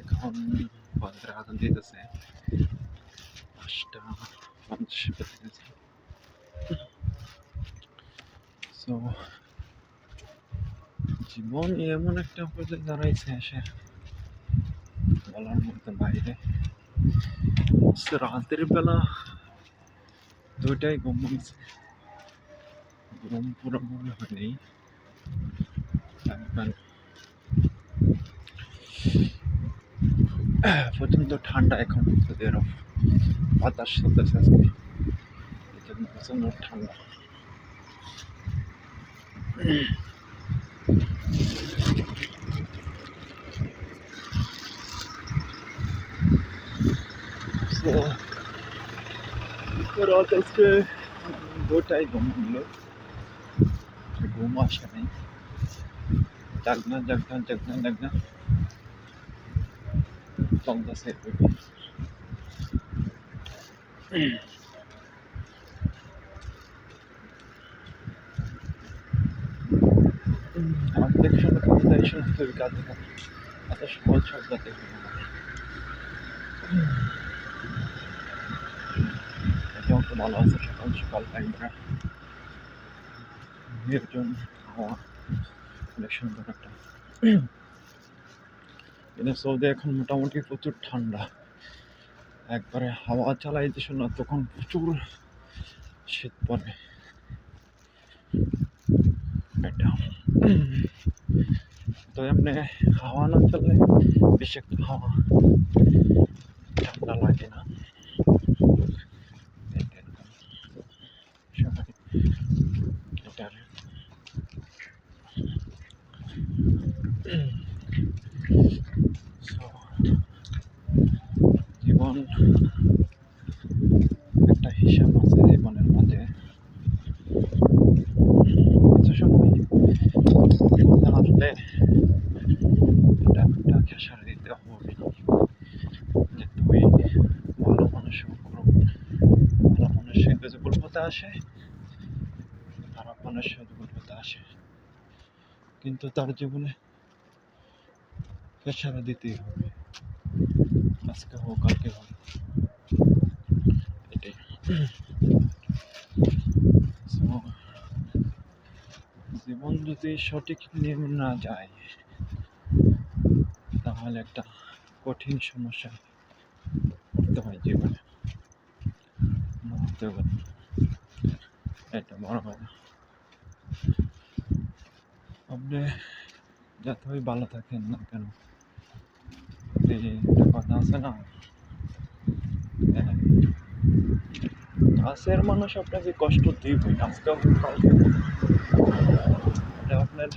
এখন বাজারে আগুন দিতেছে পাঁচটা পঞ্চাশ বেজে গেছে জীবন এমন একটা পর্যায়ে দাঁড়াইছে এসে বলার মতো বাইরে। রাতের বেলা দুইটাই ঘুম ভাঙছে ঘুম পুরো মনে হয়নি প্রচণ্ড ঠান্ডা এখন তোদের বাতাস চলতেছে আজকে। এই জন্য প্রচণ্ড So, রাত আজকে দুটাই ঘুম হলো। ঘুম আসে নাই। জাগনা জাগনা জাগনা জাগনা। চলতেছে এই সমস্ত কাজ এত সহজ শব্দ দেখবে তো ভালো আছে সকাল সকাল টাইমটা নির্জন হাওয়া অনেক সুন্দর একটা কিন্তু সৌদি এখন মোটামুটি প্রচুর ঠান্ডা। একবারে হাওয়া চালাইতে শোনা, তখন প্রচুর শীত পড়ে। এটা। তো এমনি হাওয়া না চললে বেশি হাওয়া ঠান্ডা লাগে। So, জীবন একটা হিসাব আছে জীবনের মাঝে কিছু সময় আসলে একটা খেসার দিতে হবে যে তুই ভালো মানুষ ভালো মানুষের কাছে গল্পতে আসে। খারাপ মানুষের আসে। কিন্তু তার জীবনে খেসারা দিতেই হবে। আজকে হোক, কালকে হোক। জীবন যদি সঠিক নিয়মে না যায়, তাহলে একটা কঠিন সমস্যা পড়তে হয় জীবনে। এটা বড় কথা। আপনি যতই ভালো থাকেন না কেন? কথা আছে না? হ্যাঁ, কাছের মানুষ আপনাকে কষ্ট দিবে আজকে হোক, কালকে এটা আপনার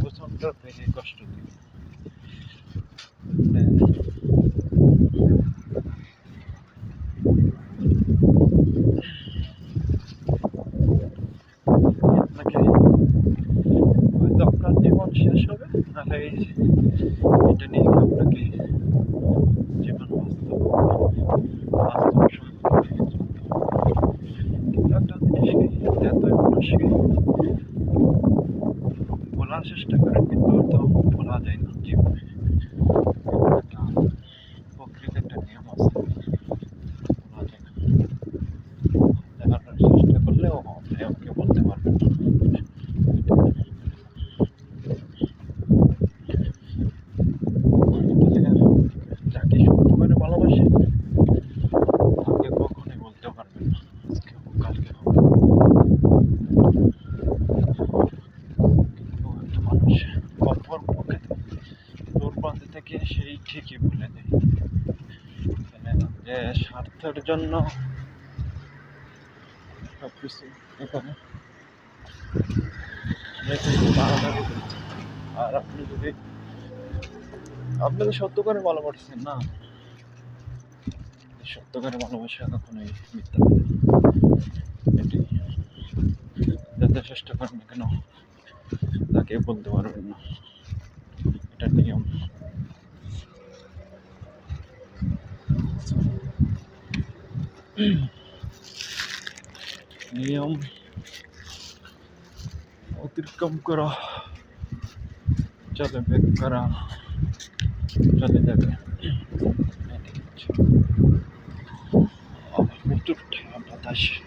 প্রচণ্ড বেশি কষ্ট দিবে মানে আপনাকে হয়তো আপনার জীবন শেষ হবে নাহলে এই যে এটা নিয়ে কি আপনাকে জীবন বাঁচতে হবে বাস্তব সম্পর্কে চলতে হবে। কিন্তু একটা জিনিসকে এতই মানুষকে বলার চেষ্টা করেন কিন্তু তো বলা যায় না জীবনে একটা প্রকৃত একটা নিয়ম আছে বলা যায় না জানার চেষ্টা করলেও আপনি আমাকে বলতে পারবেন না যাকে সত্য করে ভালোবাসে তাকে কখনোই বলতে পারবেন না আজকে হোক কালকে হোক কিন্তু একটা মানুষ অপর পক্ষে দূর প্রান্ত থেকে সেই ঠিকই বলে দেয়। যে স্বার্থের জন্য সব কিছু এখানে। আর আপনি যদি আপনি তো সত্য করে ভালোবাসছেন না? সত্য করে ভালোবাসা কখনোই মিথ্যা। এটাই। যাতে চেষ্টা করেন কেন তাকে বলতে পারবেন না? এটা নিয়ম। Юм. Отиркам кара. Чадан бек кара. Чадан бек. Мутурт баташ.